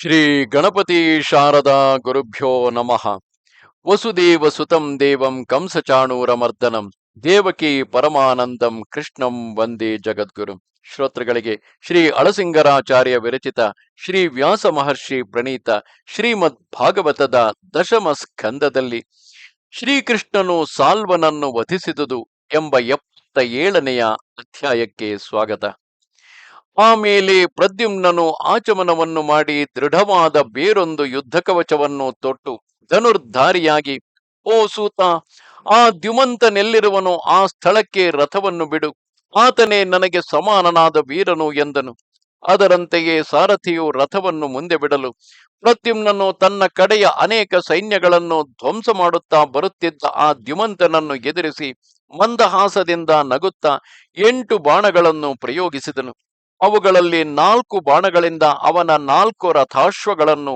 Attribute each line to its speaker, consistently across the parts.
Speaker 1: ಶ್ರೀ ಗಣಪತಿ ಶಾರದಾ ಗುರುಭ್ಯೋ ನಮಃ. ವಸುದೇವ ಸುತಂ ದೇವಂ ಕಂಸಚಾಣೂರಮರ್ದನಂ ದೇವಕಿ ಪರಮಾನಂದಂ ಕೃಷ್ಣಂ ವಂದೇ ಜಗದ್ಗುರು. ಶ್ರೋತೃಗಳಿಗೆ ಶ್ರೀ ಅಳಸಿಂಗರಾಚಾರ್ಯ ವಿರಚಿತ ಶ್ರೀ ವ್ಯಾಸ ಮಹರ್ಷಿ ಪ್ರಣೀತ ಶ್ರೀಮದ್ ಭಾಗವತದ ದಶಮ ಸ್ಕಂದದಲ್ಲಿ ಶ್ರೀಕೃಷ್ಣನು ಸಾಲ್ವನನ್ನು ವಧಿಸಿದುದು ಎಂಬ ಎಪ್ಪತ್ತ ಏಳನೆಯ ಅಧ್ಯಾಯಕ್ಕೆ ಸ್ವಾಗತ. ಆಮೇಲೆ ಪ್ರದ್ಯುಮ್ನನು ಆಚಮನವನ್ನು ಮಾಡಿ ದೃಢವಾದ ಬೇರೊಂದು ಯುದ್ಧ ಕವಚವನ್ನು ತೊಟ್ಟು ಧನುರ್ಧಾರಿಯಾಗಿ, ಓ ಸೂತ, ಆ ದ್ಯುಮಂತನೆಲ್ಲಿರುವನು ಆ ಸ್ಥಳಕ್ಕೆ ರಥವನ್ನು ಬಿಡು, ಆತನೇ ನನಗೆ ಸಮಾನನಾದ ವೀರನು ಎಂದನು. ಅದರಂತೆಯೇ ಸಾರಥಿಯು ರಥವನ್ನು ಮುಂದೆ ಬಿಡಲು, ಪ್ರದ್ಯುಮ್ನನು ತನ್ನ ಕಡೆಯ ಅನೇಕ ಸೈನ್ಯಗಳನ್ನು ಧ್ವಂಸ ಮಾಡುತ್ತಾ ಬರುತ್ತಿದ್ದ ಆ ದ್ಯುಮಂತನನ್ನು ಎದುರಿಸಿ ಮಂದಹಾಸದಿಂದ ನಗುತ್ತಾ ಎಂಟು ಬಾಣಗಳನ್ನು ಪ್ರಯೋಗಿಸಿದನು. ಅವುಗಳಲ್ಲಿ ನಾಲ್ಕು ಬಾಣಗಳಿಂದ ಅವನ ನಾಲ್ಕು ರಥಾಶ್ವಗಳನ್ನು,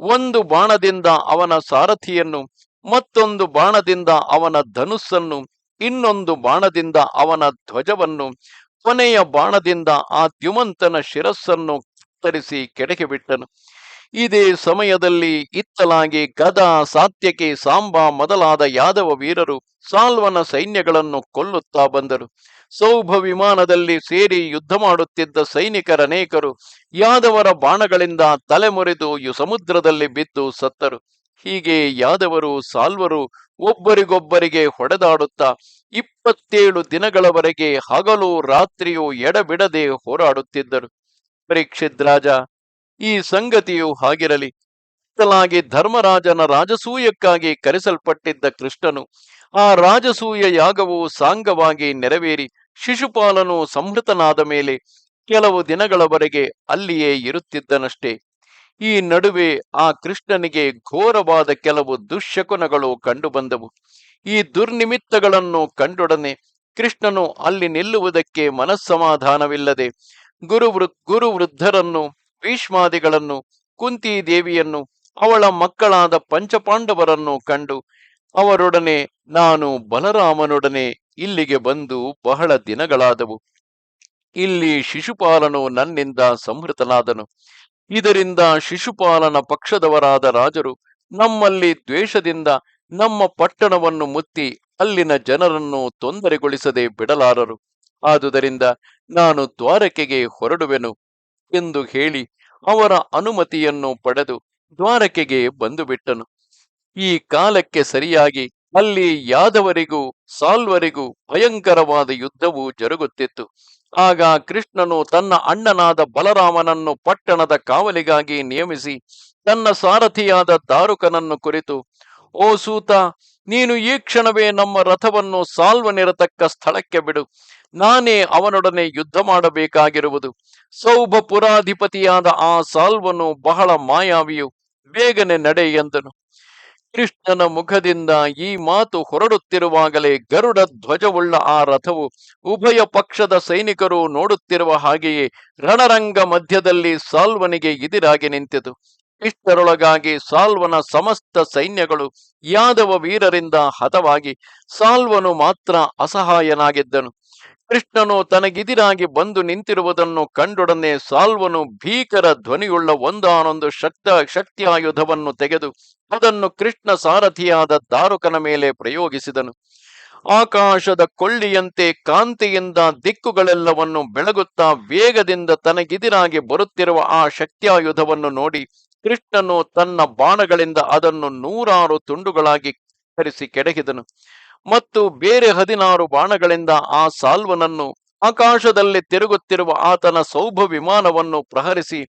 Speaker 1: ಒಂದು ಬಾಣದಿಂದ ಅವನ ಸಾರಥಿಯನ್ನು, ಮತ್ತೊಂದು ಬಾಣದಿಂದ ಅವನ ಧನುಸ್ಸನ್ನು, ಇನ್ನೊಂದು ಬಾಣದಿಂದ ಅವನ ಧ್ವಜವನ್ನು, ಕೊನೆಯ ಬಾಣದಿಂದ ಆ ದ್ಯುಮಂತನ ಶಿರಸ್ಸನ್ನು ಕತ್ತರಿಸಿ ಕೆಡಕೆ ಬಿಟ್ಟನು ಇದೇ ಸಮಯದಲ್ಲಿ ಇತ್ತಲಾಗಿ ಗದ, ಸಾತ್ಯಕಿ, ಸಾಂಬ ಮೊದಲಾದ ಯಾದವ ವೀರರು ಸಾಲ್ವನ ಸೈನ್ಯಗಳನ್ನು ಕೊಲ್ಲುತ್ತಾ ಬಂದರು. ಸೌಭ ವಿಮಾನದಲ್ಲಿ ಸೇರಿ ಯುದ್ಧ ಮಾಡುತ್ತಿದ್ದ ಸೈನಿಕರ ಅನೇಕರು ಯಾದವರ ಬಾಣಗಳಿಂದ ತಲೆ ಮುರಿದು ಯು ಸಮುದ್ರದಲ್ಲಿ ಬಿದ್ದು ಸತ್ತರು. ಹೀಗೆ ಯಾದವರು, ಸಾಲ್ವರು ಒಬ್ಬರಿಗೊಬ್ಬರಿಗೆ ಹೊಡೆದಾಡುತ್ತಾ ಇಪ್ಪತ್ತೇಳು ದಿನಗಳವರೆಗೆ ಹಗಲು ರಾತ್ರಿಯೂ ಎಡಬಿಡದೆ ಹೋರಾಡುತ್ತಿದ್ದರು. ಪರೀಕ್ಷಿತ್ ರಾಜ, ಈ ಸಂಗತಿಯು ಹಾಗಿರಲಿ. ಲಾಗಿ ಧರ್ಮರಾಜನ ರಾಜಸೂಯಕ್ಕಾಗಿ ಕರೆಸಲ್ಪಟ್ಟಿದ್ದ ಕೃಷ್ಣನು ಆ ರಾಜಸೂಯ ಯಾಗವು ಸಾಂಗವಾಗಿ ನೆರವೇರಿ ಶಿಶುಪಾಲನು ಸಂಹೃತನಾದ ಮೇಲೆ ಕೆಲವು ದಿನಗಳವರೆಗೆ ಅಲ್ಲಿಯೇ ಇರುತ್ತಿದ್ದನಷ್ಟೇ. ಈ ನಡುವೆ ಆ ಕೃಷ್ಣನಿಗೆ ಘೋರವಾದ ಕೆಲವು ದುಶ್ಯಕುನಗಳು ಕಂಡುಬಂದವು. ಈ ದುರ್ನಿಮಿತ್ತಗಳನ್ನು ಕಂಡೊಡನೆ ಕೃಷ್ಣನು ಅಲ್ಲಿ ನಿಲ್ಲುವುದಕ್ಕೆ ಮನಸ್ಸಮಾಧಾನವಿಲ್ಲದೆ ಗುರು ಗುರುವೃದ್ಧರನ್ನು, ಭೀಷ್ಮಾದಿಗಳನ್ನು ಕುಂತಿ ದೇವಿಯನ್ನು ಅವಳ ಮಕ್ಕಳಾದ ಪಂಚಪಾಂಡವರನ್ನು ಕಂಡು ಅವರೊಡನೆ ನಾನು ಬಲರಾಮನೊಡನೆ ಇಲ್ಲಿಗೆ ಬಂದು ಬಹಳ ದಿನಗಳಾದವು. ಇಲ್ಲಿ ಶಿಶುಪಾಲನು ನನ್ನಿಂದ ಸಂಹೃತನಾದನು. ಇದರಿಂದ ಶಿಶುಪಾಲನ ಪಕ್ಷದವರಾದ ರಾಜರು ನಮ್ಮಲ್ಲಿ ದ್ವೇಷದಿಂದ ನಮ್ಮ ಪಟ್ಟಣವನ್ನು ಮುತ್ತಿ ಅಲ್ಲಿನ ಜನರನ್ನು ತೊಂದರೆಗೊಳಿಸದೆ ಬಿಡಲಾರರು. ಆದುದರಿಂದ ನಾನು ದ್ವಾರಕೆಗೆ ಹೊರಡುವೆನು ಎಂದು ಹೇಳಿ ಅವರ ಅನುಮತಿಯನ್ನು ಪಡೆದು ದ್ವಾರಕೆಗೆ ಬಂದುಬಿಟ್ಟನು. ಈ ಕಾಲಕ್ಕೆ ಸರಿಯಾಗಿ ಅಲ್ಲಿ ಯಾದವರಿಗೂ, ಸಾಲ್ವರಿಗೂ ಭಯಂಕರವಾದ ಯುದ್ಧವು ಜರುಗುತ್ತಿತ್ತು. ಆಗ ಕೃಷ್ಣನು ತನ್ನ ಅಣ್ಣನಾದ ಬಲರಾಮನನ್ನು ಪಟ್ಟಣದ ಕಾವಲಿಗಾಗಿ ನಿಯಮಿಸಿ ತನ್ನ ಸಾರಥಿಯಾದ ದಾರುಕನನ್ನು ಕುರಿತು, ಓ ಸೂತ, ನೀನು ಈ ಕ್ಷಣವೇ ನಮ್ಮ ರಥವನ್ನು ಸಾಲ್ವನಿರತಕ್ಕ ಸ್ಥಳಕ್ಕೆ ಬಿಡು. ನಾನೇ ಅವನೊಡನೆ ಯುದ್ಧ ಮಾಡಬೇಕಾಗಿರುವುದು. ಸೌಭಪುರಾಧಿಪತಿಯಾದ ಆ ಸಾಲ್ವನು ಬಹಳ ಮಾಯಾವಿಯು. ಬೇಗನೆ ನಡೆ ಎಂದನು. ಕೃಷ್ಣನ ಮುಖದಿಂದ ಈ ಮಾತು ಹೊರಡುತ್ತಿರುವಾಗಲೇ ಗರುಡ ಧ್ವಜವುಳ್ಳ ಆ ರಥವು ಉಭಯ ಪಕ್ಷದ ಸೈನಿಕರು ನೋಡುತ್ತಿರುವ ಹಾಗೆಯೇ ರಣರಂಗ ಮಧ್ಯದಲ್ಲಿ ಸಾಲ್ವನಿಗೆ ಎದಿರಾಗಿ ನಿಂತಿತು. ಇಷ್ಟರೊಳಗಾಗಿ ಸಾಲ್ವನ ಸಮಸ್ತ ಸೈನ್ಯಗಳು ಯಾದವ ವೀರರಿಂದ ಹತವಾಗಿ ಸಾಲ್ವನು ಮಾತ್ರ ಅಸಹಾಯನಾಗಿದ್ದನು. ಕೃಷ್ಣನು ತನಗಿದಿರಾಗಿ ಬಂದು ನಿಂತಿರುವುದನ್ನು ಕಂಡೊಡನೆ ಸಾಲ್ವನು ಭೀಕರ ಧ್ವನಿಯುಳ್ಳ ಒಂದಾನೊಂದು ಶಕ್ತ ಶಕ್ತಿಯಾಯುಧವನ್ನು ತೆಗೆದು ಅದನ್ನು ಕೃಷ್ಣ ಸಾರಥಿಯಾದ ದಾರುಕನ ಮೇಲೆ ಪ್ರಯೋಗಿಸಿದನು. ಆಕಾಶದ ಕೊಳ್ಳಿಯಂತೆ ಕಾಂತಿಯಿಂದ ದಿಕ್ಕುಗಳೆಲ್ಲವನ್ನು ಬೆಳಗುತ್ತಾ ವೇಗದಿಂದ ತನಗಿದಿರಾಗಿ ಬರುತ್ತಿರುವ ಆ ಶಕ್ತಿಯಾಯುಧವನ್ನು ನೋಡಿ ಕೃಷ್ಣನು ತನ್ನ ಬಾಣಗಳಿಂದ ಅದನ್ನು ನೂರಾರು ತುಂಡುಗಳಾಗಿ ಕರೆಸಿ ಕೆಡಹಿದನು. ಮತ್ತು ಬೇರೆ ಹದಿನಾರು ಬಾಣಗಳಿಂದ ಆ ಸಾಲ್ವನನ್ನು ಆಕಾಶದಲ್ಲಿ ತಿರುಗುತ್ತಿರುವ ಆತನ ಸೌಭ ವಿಮಾನವನ್ನು ಪ್ರಹರಿಸಿ,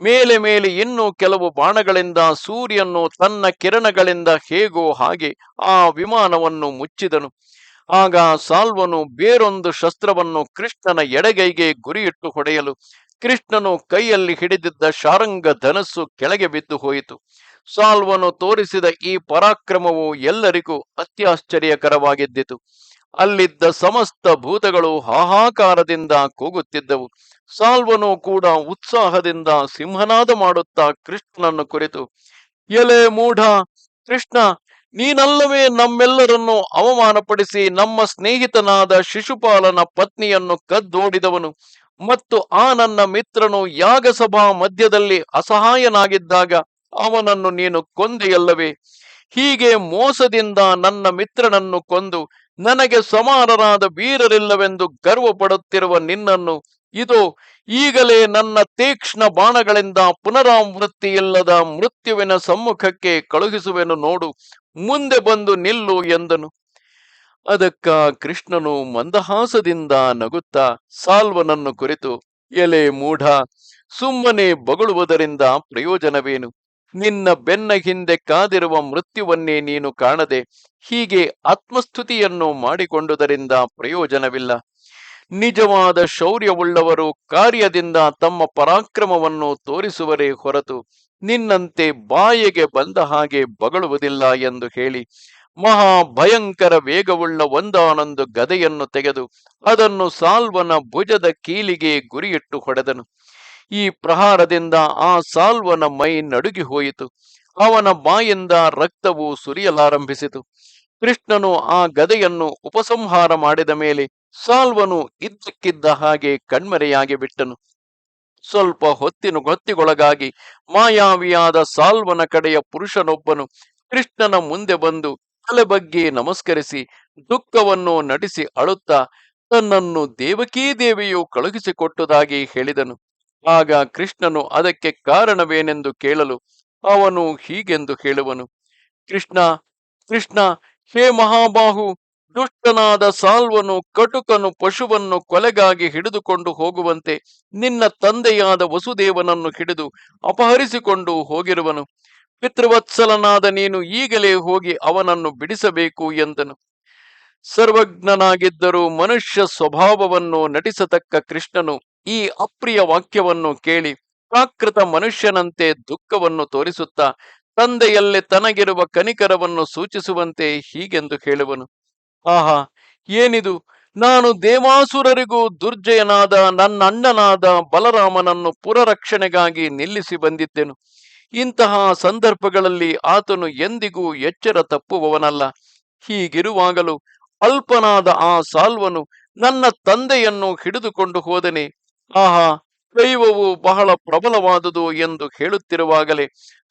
Speaker 1: ಮೇಲೆ ಮೇಲೆ ಇನ್ನೂ ಕೆಲವು ಬಾಣಗಳಿಂದ ಸೂರ್ಯನು ತನ್ನ ಕಿರಣಗಳಿಂದ ಹೇಗೋ ಹಾಗೆ ಆ ವಿಮಾನವನ್ನು ಮುಚ್ಚಿದನು. ಆಗ ಸಾಲ್ವನು ಬೇರೊಂದು ಶಸ್ತ್ರವನ್ನು ಕೃಷ್ಣನ ಎಡಗೈಗೆ ಗುರಿಯಿಟ್ಟು ಹೊಡೆಯಲು ಕೃಷ್ಣನು ಕೈಯಲ್ಲಿ ಹಿಡಿದಿದ್ದ ಶಾರಂಗ ಧನಸ್ಸು ಕೆಳಗೆ ಬಿದ್ದು ಹೋಯಿತು. ಸಾಲ್ವನು ತೋರಿಸಿದ ಈ ಪರಾಕ್ರಮವು ಎಲ್ಲರಿಗೂ ಅತ್ಯಾಶ್ಚರ್ಯಕರವಾಗಿದ್ದಿತು. ಅಲ್ಲಿದ್ದ ಸಮಸ್ತ ಭೂತಗಳು ಹಾಹಾಕಾರದಿಂದ ಕೂಗುತ್ತಿದ್ದವು. ಸಾಲ್ವನು ಕೂಡ ಉತ್ಸಾಹದಿಂದ ಸಿಂಹನಾದ ಮಾಡುತ್ತಾ ಕೃಷ್ಣನನ್ನು ಕುರಿತು, ಎಲೆ ಮೂಢ, ಕೃಷ್ಣ, ನೀನಲ್ಲವೇ ನಮ್ಮೆಲ್ಲರನ್ನು ಅವಮಾನಪಡಿಸಿ ನಮ್ಮ ಸ್ನೇಹಿತನಾದ ಶಿಶುಪಾಲನ ಪತ್ನಿಯನ್ನು ಕದ್ದೋಡಿದವನು. ಮತ್ತು ಆ ನನ್ನ ಮಿತ್ರನು ಯಾಗಸಭಾ ಮಧ್ಯದಲ್ಲಿ ಅಸಹಾಯನಾಗಿದ್ದಾಗ ಅವನನ್ನು ನೀನು ಕೊಂದೆಯಲ್ಲವೇ? ಹೀಗೆ ಮೋಸದಿಂದ ನನ್ನ ಮಿತ್ರನನ್ನು ಕೊಂದು ನನಗೆ ಸಮಾನರಾದ ವೀರರಿಲ್ಲವೆಂದು ಗರ್ವಪಡುತ್ತಿರುವ ನಿನ್ನನ್ನು, ಇದು, ಈಗಲೇ ನನ್ನ ತೀಕ್ಷ್ಣ ಬಾಣಗಳಿಂದ ಪುನರಾವೃತ್ತಿಯಿಲ್ಲದ ಮೃತ್ಯುವಿನ ಸಮ್ಮುಖಕ್ಕೆ ಕಳುಹಿಸುವೆನು ನೋಡು, ಮುಂದೆ ಬಂದು ನಿಲ್ಲು ಎಂದನು. ಅದಕ್ಕ ಕೃಷ್ಣನು ಮಂದಹಾಸದಿಂದ ನಗುತ್ತಾ ಸಾಲ್ವನನ್ನು ಕುರಿತು, ಎಲೆ ಮೂಢ, ಸುಮ್ಮನೆ ಬಗಳುವುದರಿಂದ ಪ್ರಯೋಜನವೇನು? ನಿನ್ನ ಬೆನ್ನ ಹಿಂದೆ ಕಾದಿರುವ ಮೃತ್ಯುವನ್ನೇ ನೀನು ಕಾಣದೆ, ಹೀಗೆ ಆತ್ಮಸ್ತುತಿಯನ್ನು ಮಾಡಿಕೊಂಡುದರಿಂದ ಪ್ರಯೋಜನವಿಲ್ಲ. ನಿಜವಾದ ಶೌರ್ಯವುಳ್ಳವರು ಕಾರ್ಯದಿಂದ ತಮ್ಮ ಪರಾಕ್ರಮವನ್ನು ತೋರಿಸುವರೇ ಹೊರತು ನಿನ್ನಂತೆ ಬಾಯಿಗೆ ಬಂದ ಹಾಗೆ ಬಗಳುವುದಿಲ್ಲ ಎಂದು ಹೇಳಿ ಮಹಾ ಭಯಂಕರ ವೇಗವುಳ್ಳ ಒಂದಾನೊಂದು ಗದೆಯನ್ನು ತೆಗೆದು ಅದನ್ನು ಸಾಲ್ವನ ಭುಜದ ಕೀಲಿಗೆ ಗುರಿಯಿಟ್ಟು ಹೊಡೆದನು. ಈ ಪ್ರಹಾರದಿಂದ ಆ ಸಾಲ್ವನ ಮೈ ನಡುಗಿ ಹೋಯಿತು. ಅವನ ಬಾಯಿಂದ ರಕ್ತವು ಸುರಿಯಲಾರಂಭಿಸಿತು. ಕೃಷ್ಣನು ಆ ಗದೆಯನ್ನು ಉಪಸಂಹಾರ ಮಾಡಿದ ಮೇಲೆ ಸಾಲ್ವನು ಇದ್ದಕ್ಕಿದ್ದ ಹಾಗೆ ಕಣ್ಮರೆಯಾಗಿ ಬಿಟ್ಟನು. ಸ್ವಲ್ಪ ಹೊತ್ತಿನ ಹೊತ್ತಿಗೊಳಗಾಗಿ ಮಾಯಾವಿಯಾದ ಸಾಲ್ವನ ಕಡೆಯ ಪುರುಷನೊಬ್ಬನು ಕೃಷ್ಣನ ಮುಂದೆ ಬಂದು ತಲೆ ಬಗ್ಗೆ ನಮಸ್ಕರಿಸಿ, ದುಃಖವನ್ನು ನಟಿಸಿ ಅಳುತ್ತಾ ತನ್ನನ್ನು ದೇವಕೀ ದೇವಿಯು ಕಳುಹಿಸಿಕೊಟ್ಟುದಾಗಿ ಹೇಳಿದನು. ಆಗ ಕೃಷ್ಣನು ಅದಕ್ಕೆ ಕಾರಣವೇನೆಂದು ಕೇಳಲು ಅವನು ಹೀಗೆಂದು ಹೇಳುವನು. ಕೃಷ್ಣ ಕೃಷ್ಣ, ಹೇ ಮಹಾಬಾಹು, ದುಷ್ಟನಾದ ಸಾಲ್ವನು ಕಟುಕನು ಪಶುವನ್ನು ಕೊಲೆಗಾಗಿ ಹಿಡಿದುಕೊಂಡು ಹೋಗುವಂತೆ ನಿನ್ನ ತಂದೆಯಾದ ವಸುದೇವನನ್ನು ಹಿಡಿದು ಅಪಹರಿಸಿಕೊಂಡು ಹೋಗಿರುವನು. ಪಿತೃವತ್ಸಲನಾದ ನೀನು ಈಗಲೇ ಹೋಗಿ ಅವನನ್ನು ಬಿಡಿಸಬೇಕು ಎಂದನು. ಸರ್ವಜ್ಞನಾಗಿದ್ದರೂ ಮನುಷ್ಯ ಸ್ವಭಾವವನ್ನು ನಟಿಸತಕ್ಕ ಕೃಷ್ಣನು ಈ ಅಪ್ರಿಯ ವಾಕ್ಯವನ್ನು ಕೇಳಿ ಪ್ರಾಕೃತ ಮನುಷ್ಯನಂತೆ ದುಃಖವನ್ನು ತೋರಿಸುತ್ತಾ ತಂದೆಯಲ್ಲಿ ತನಗಿರುವ ಕನಿಕರವನ್ನು ಸೂಚಿಸುವಂತೆ ಹೀಗೆಂದು ಹೇಳುವನು. ಆಹಾ, ಏನಿದು? ನಾನು ದೇವಾಸುರರಿಗೂ ದುರ್ಜಯನಾದ ನನ್ನ ಅಣ್ಣನಾದ ಬಲರಾಮನನ್ನು ಪುರರಕ್ಷಣೆಗಾಗಿ ನಿಲ್ಲಿಸಿ ಬಂದಿದ್ದೆನು. ಇಂತಹ ಸಂದರ್ಭಗಳಲ್ಲಿ ಆತನು ಎಂದಿಗೂ ಎಚ್ಚರ ತಪ್ಪುವವನಲ್ಲ. ಹೀಗಿರುವಾಗಲೂ ಅಲ್ಪನಾದ ಆ ಸಾಲ್ವನು ನನ್ನ ತಂದೆಯನ್ನು ಹಿಡಿದುಕೊಂಡು ಹೋದನೆ. ಆಹಾ, ದೈವವು ಬಹಳ ಪ್ರಬಲವಾದುದು ಎಂದು ಹೇಳುತ್ತಿರುವಾಗಲೇ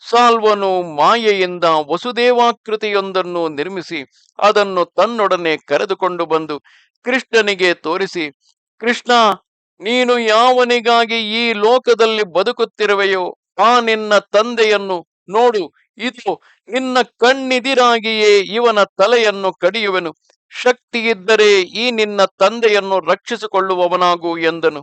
Speaker 1: ಸಾಲ್ವನು ಮಾಯೆಯಿಂದ ವಸುದೇವಾಕೃತಿಯೊಂದನ್ನು ನಿರ್ಮಿಸಿ ಅದನ್ನು ತನ್ನೊಡನೆ ಕರೆದುಕೊಂಡು ಬಂದು ಕೃಷ್ಣನಿಗೆ ತೋರಿಸಿ, ಕೃಷ್ಣ, ನೀನು ಯಾವನಿಗಾಗಿ ಈ ಲೋಕದಲ್ಲಿ ಬದುಕುತ್ತಿರುವೆಯೋ ಆ ನಿನ್ನ ತಂದೆಯನ್ನು ನೋಡು, ಇದು ನಿನ್ನ ಕಣ್ಣಿದಿರಾಗಿಯೇ ಇವನ ತಲೆಯನ್ನು ಕಡಿಯುವೆನು. ಶಕ್ತಿ ಇದ್ದರೆ ಈ ನಿನ್ನ ತಂದೆಯನ್ನು ರಕ್ಷಿಸಿಕೊಳ್ಳುವವನಾಗು ಎಂದನು.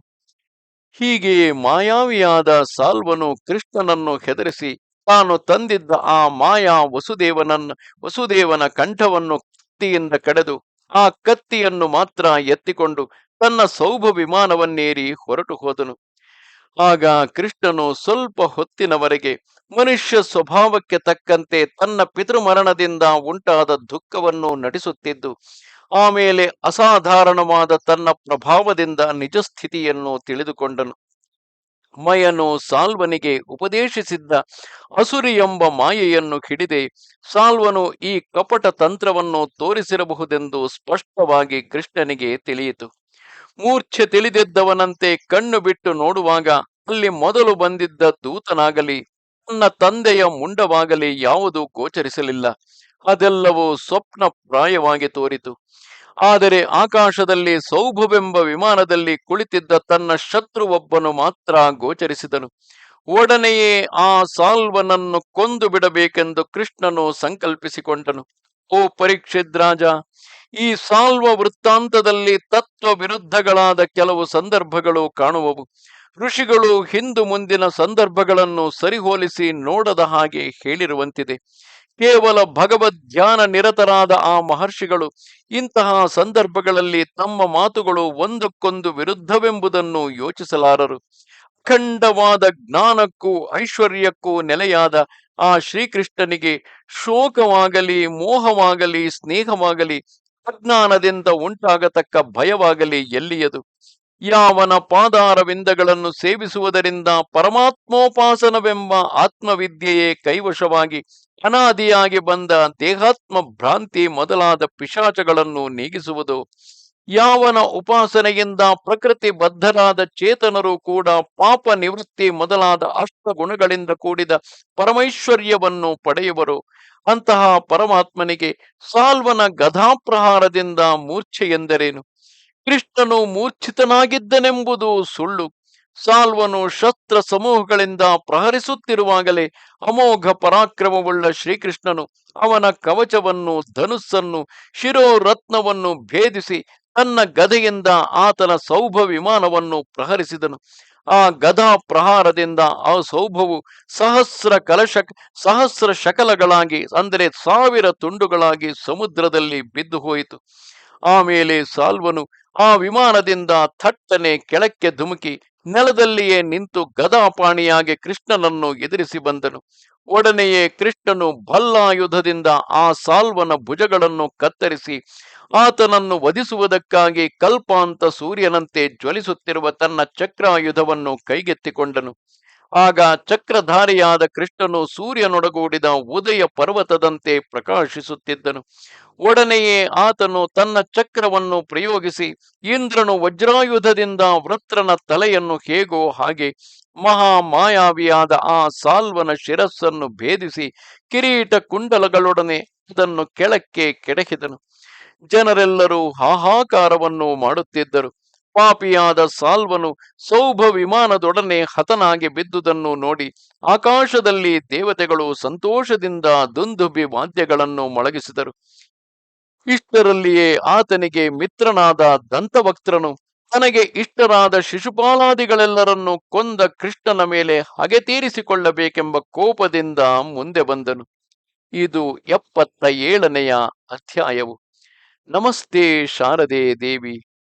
Speaker 1: ಹೀಗೆ ಮಾಯಾವಿಯಾದ ಸಾಲ್ವನು ಕೃಷ್ಣನನ್ನು ಹೆದರಿಸಿ ತಾನು ತಂದಿದ್ದ ಆ ಮಾಯಾ ವಸುದೇವನನ್ನ ವಸುದೇವನ ಕಂಠವನ್ನು ಕತ್ತಿಯಿಂದ ಕಡೆದು ಆ ಕತ್ತಿಯನ್ನು ಮಾತ್ರ ಎತ್ತಿಕೊಂಡು ತನ್ನ ಸೌಭ ವಿಮಾನವನ್ನೇರಿ ಹೊರಟು ಹೋದನು. ಆಗ ಕೃಷ್ಣನು ಸ್ವಲ್ಪ ಹೊತ್ತಿನವರೆಗೆ ಮನುಷ್ಯ ಸ್ವಭಾವಕ್ಕೆ ತಕ್ಕಂತೆ ತನ್ನ ಪಿತೃಮರಣದಿಂದ ಉಂಟಾದ ದುಃಖವನ್ನು ನಟಿಸುತ್ತಿದ್ದು ಆಮೇಲೆ ಅಸಾಧಾರಣವಾದ ತನ್ನ ಪ್ರಭಾವದಿಂದ ನಿಜ ಸ್ಥಿತಿಯನ್ನು ತಿಳಿದುಕೊಂಡನು. ಮಯನು ಸಾಲ್ವನಿಗೆ ಉಪದೇಶಿಸಿದ್ದ ಅಸುರಿ ಎಂಬ ಮಾಯೆಯನ್ನು ಹಿಡಿದೆ, ಸಾಲ್ವನು ಈ ಕಪಟ ತಂತ್ರವನ್ನು ತೋರಿಸಿರಬಹುದೆಂದು ಸ್ಪಷ್ಟವಾಗಿ ಕೃಷ್ಣನಿಗೆ ತಿಳಿಯಿತು. ಮೂರ್ಛೆ ತಿಳಿದಿದ್ದವನಂತೆ ಕಣ್ಣು ಬಿಟ್ಟು ನೋಡುವಾಗ ಅಲ್ಲಿ ಮೊದಲು ಬಂದಿದ್ದ ದೂತನಾಗಲಿ, ತನ್ನ ತಂದೆಯ ಮುಂಡವಾಗಲಿ ಯಾವುದೂ ಗೋಚರಿಸಲಿಲ್ಲ. ಅದೆಲ್ಲವೂ ಸ್ವಪ್ನ ಪ್ರಾಯವಾಗಿ ತೋರಿತು. ಆದರೆ ಆಕಾಶದಲ್ಲಿ ಸೌಭವೆಂಬ ವಿಮಾನದಲ್ಲಿ ಕುಳಿತಿದ್ದ ತನ್ನ ಶತ್ರುವೊಬ್ಬನು ಮಾತ್ರ ಗೋಚರಿಸಿದನು. ಒಡನೆಯೇ ಆ ಸಾಲ್ವನನ್ನು ಕೊಂದು ಬಿಡಬೇಕೆಂದು ಕೃಷ್ಣನು ಸಂಕಲ್ಪಿಸಿಕೊಂಡನು. ಓ ಪರೀಕ್ಷಿತ್ ರಾಜ ಈ ಸಾಲ್ವ ವೃತ್ತಾಂತದಲ್ಲಿ ತತ್ವ ವಿರುದ್ಧಗಳಾದ ಕೆಲವು ಸಂದರ್ಭಗಳು ಕಾಣುವವು. ಋಷಿಗಳು ಹಿಂದು ಮುಂದಿನ ಸಂದರ್ಭಗಳನ್ನು ಸರಿಹೋಲಿಸಿ ನೋಡದ ಹಾಗೆ ಹೇಳಿರುವಂತಿದೆ. ಕೇವಲ ಭಗವದ್ ಧ್ಯಾನ ನಿರತರಾದ ಆ ಮಹರ್ಷಿಗಳು ಇಂತಹ ಸಂದರ್ಭಗಳಲ್ಲಿ ತಮ್ಮ ಮಾತುಗಳು ಒಂದಕ್ಕೊಂದು ವಿರುದ್ಧವೆಂಬುದನ್ನು ಯೋಚಿಸಲಾರರು. ಅಖಂಡವಾದ ಜ್ಞಾನಕ್ಕೂ ಐಶ್ವರ್ಯಕ್ಕೂ ನೆಲೆಯಾದ ಆ ಶ್ರೀಕೃಷ್ಣನಿಗೆ ಶೋಕವಾಗಲಿ, ಮೋಹವಾಗಲಿ, ಸ್ನೇಹವಾಗಲಿ ಅಜ್ಞಾನದಿಂದ ಉಂಟಾಗತಕ್ಕ ಭಯವಾಗಲಿ ಎಲ್ಲಿಯದು? ಯಾವನ ಪಾದಾರವಿಂದಗಳನ್ನು ಸೇವಿಸುವುದರಿಂದ ಪರಮಾತ್ಮೋಪಾಸನವೆಂಬ ಆತ್ಮವಿದ್ಯೆಯೇ ಕೈವಶವಾಗಿ ಅನಾದಿಯಾಗಿ ಬಂದ ದೇಹಾತ್ಮ ಭ್ರಾಂತಿ ಮೊದಲಾದ ಪಿಶಾಚಗಳನ್ನು ನೀಗಿಸುವುದು. ಯಾವನ ಉಪಾಸನೆಯಿಂದ ಪ್ರಕೃತಿ ಬದ್ಧರಾದ ಚೇತನರು ಕೂಡ ಪಾಪ ನಿವೃತ್ತಿ ಮೊದಲಾದ ಅಷ್ಟ ಗುಣಗಳಿಂದ ಕೂಡಿದ ಪರಮೈಶ್ವರ್ಯವನ್ನು ಪಡೆಯುವರು. ಅಂತಹ ಪರಮಾತ್ಮನಿಗೆ ಸಾಲ್ವನ ಗದಾಪ್ರಹಾರದಿಂದ ಮೂರ್ಛೆ ಎಂದರೇನು ಕೃಷ್ಣನು ಮೂರ್ಛಿತನಾಗಿದ್ದನೆಂಬುದು ಸುಳ್ಳು. ಸಾಲ್ವನು ಶಸ್ತ್ರ ಸಮೂಹಗಳಿಂದ ಪ್ರಹರಿಸುತ್ತಿರುವಾಗಲೇ ಅಮೋಘ ಪರಾಕ್ರಮವುಳ್ಳ ಶ್ರೀಕೃಷ್ಣನು ಅವನ ಕವಚವನ್ನು, ಧನುಸ್ಸನ್ನು ಶಿರೋರತ್ನವನ್ನು ಭೇದಿಸಿ ತನ್ನ ಗದೆಯಿಂದ ಆತನ ಸೌಭ ವಿಮಾನವನ್ನು ಪ್ರಹರಿಸಿದನು. ಆ ಗದಾ ಪ್ರಹಾರದಿಂದ ಆ ಸೌಭವು ಸಹಸ್ರ ಕಲಶ, ಸಹಸ್ರ ಶಕಲಗಳಾಗಿ, ಅಂದರೆ ಸಾವಿರ ತುಂಡುಗಳಾಗಿ ಸಮುದ್ರದಲ್ಲಿ ಬಿದ್ದು ಹೋಯಿತು. ಆಮೇಲೆ ಸಾಲ್ವನು ಆ ವಿಮಾನದಿಂದ ಥಟ್ಟನೆ ಕೆಳಕ್ಕೆ ಧುಮುಕಿ ನೆಲದಲ್ಲಿಯೇ ನಿಂತು ಗದಾಪಾಣಿಯಾಗಿ ಕೃಷ್ಣನನ್ನು ಎದುರಿಸಿ ಬಂದನು. ಒಡನೆಯೇ ಕೃಷ್ಣನು ಭಲ್ಲಾಯುಧದಿಂದ ಆ ಸಾಲ್ವನ ಭುಜಗಳನ್ನು ಕತ್ತರಿಸಿ ಆತನನ್ನು ವಧಿಸುವುದಕ್ಕಾಗಿ ಕಲ್ಪಾಂತ ಸೂರ್ಯನಂತೆ ಜ್ವಲಿಸುತ್ತಿರುವ ತನ್ನ ಚಕ್ರಾಯುಧವನ್ನು ಕೈಗೆತ್ತಿಕೊಂಡನು. ಆಗ ಚಕ್ರಧಾರಿಯಾದ ಕೃಷ್ಣನು ಸೂರ್ಯನೊಡಗೂಡಿದ ಉದಯ ಪರ್ವತದಂತೆ ಪ್ರಕಾಶಿಸುತ್ತಿದ್ದನು. ಒಡನೆಯೇ ಆತನು ತನ್ನ ಚಕ್ರವನ್ನು ಪ್ರಯೋಗಿಸಿ ಇಂದ್ರನು ವಜ್ರಾಯುಧದಿಂದ ವೃತ್ರನ ತಲೆಯನ್ನು ಹೇಗೋ ಹಾಗೆ ಮಹಾ ಮಾಯಾವಿಯಾದ ಆ ಸಾಲ್ವನ ಶಿರಸ್ಸನ್ನು ಭೇದಿಸಿ ಕಿರೀಟ ಕುಂಡಲಗಳೊಡನೆ ಅದನ್ನು ಕೆಳಕ್ಕೆ ಕೆಡಹಿದನು. ಜನರೆಲ್ಲರೂ ಹಾಹಾಕಾರವನ್ನು ಮಾಡುತ್ತಿದ್ದರು. ಪಾಪಿಯಾದ ಸಾಲ್ವನು ಸೌಭ ವಿಮಾನದೊಡನೆ ಹತನಾಗಿ ಬಿದ್ದುದನ್ನು ನೋಡಿ ಆಕಾಶದಲ್ಲಿ ದೇವತೆಗಳು ಸಂತೋಷದಿಂದ ದುಂದುಬಿ ವಾದ್ಯಗಳನ್ನು ಮೊಳಗಿಸಿದರು. ಇಷ್ಟರಲ್ಲಿಯೇ ಆತನಿಗೆ ಮಿತ್ರನಾದ ದಂತವಕ್ತ್ರನು ತನಗೆ ಇಷ್ಟರಾದ ಶಿಶುಪಾಲಾದಿಗಳೆಲ್ಲರನ್ನು ಕೊಂದ ಕೃಷ್ಣನ ಮೇಲೆ ಹಗೆ ತೀರಿಸಿಕೊಳ್ಳಬೇಕೆಂಬ ಕೋಪದಿಂದ ಮುಂದೆ ಬಂದನು. ಇದು ಎಪ್ಪತ್ತ ಏಳನೆಯ ಅಧ್ಯಾಯವು. ನಮಸ್ತೆ ಶಾರದೆ ದೇವಿ.